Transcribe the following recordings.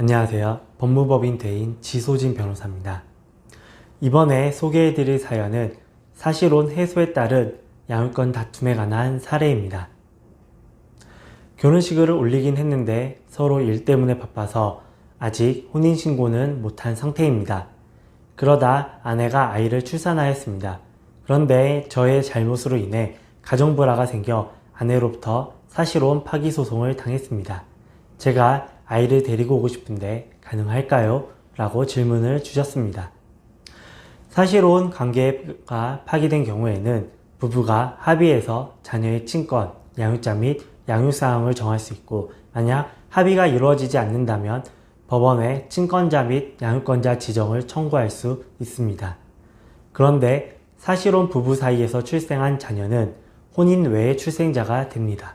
안녕하세요. 법무법인 대인 지소진 변호사입니다. 이번에 소개해드릴 사연은 사실혼 해소에 따른 양육권 다툼에 관한 사례입니다. 결혼식을 올리긴 했는데 서로 일 때문에 바빠서 아직 혼인신고는 못한 상태입니다. 그러다 아내가 아이를 출산하였습니다. 그런데 저의 잘못으로 인해 가정불화가 생겨 아내로부터 사실혼 파기 소송을 당했습니다. 제가 아이를 데리고 오고 싶은데 가능할까요? 라고 질문을 주셨습니다. 사실 혼 관계가 파기된 경우에는 부부가 합의해서 자녀의 친권, 양육자 및 양육사항을 정할 수 있고 만약 합의가 이루어지지 않는다면 법원에 친권자 및 양육권자 지정을 청구할 수 있습니다. 그런데 사실혼 부부 사이에서 출생한 자녀는 혼인 외의 출생자가 됩니다.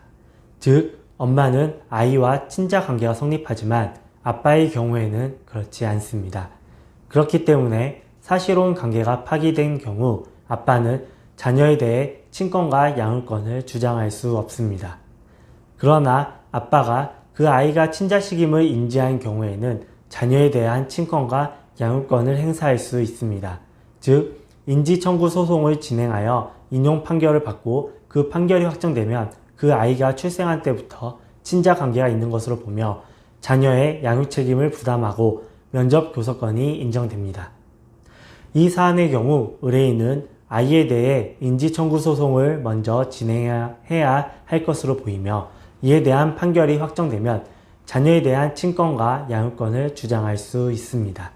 즉, 엄마는 아이와 친자 관계가 성립하지만 아빠의 경우에는 그렇지 않습니다. 그렇기 때문에 사실혼 관계가 파기된 경우 아빠는 자녀에 대해 친권과 양육권을 주장할 수 없습니다. 그러나 아빠가 그 아이가 친자식임을 인지한 경우에는 자녀에 대한 친권과 양육권을 행사할 수 있습니다. 즉, 인지청구 소송을 진행하여 인용 판결을 받고 그 판결이 확정되면 그 아이가 출생한 때부터 친자 관계가 있는 것으로 보며 자녀의 양육 책임을 부담하고 면접 교섭권이 인정됩니다. 이 사안의 경우 의뢰인은 아이에 대해 인지청구 소송을 먼저 진행해야 할 것으로 보이며 이에 대한 판결이 확정되면 자녀에 대한 친권과 양육권을 주장할 수 있습니다.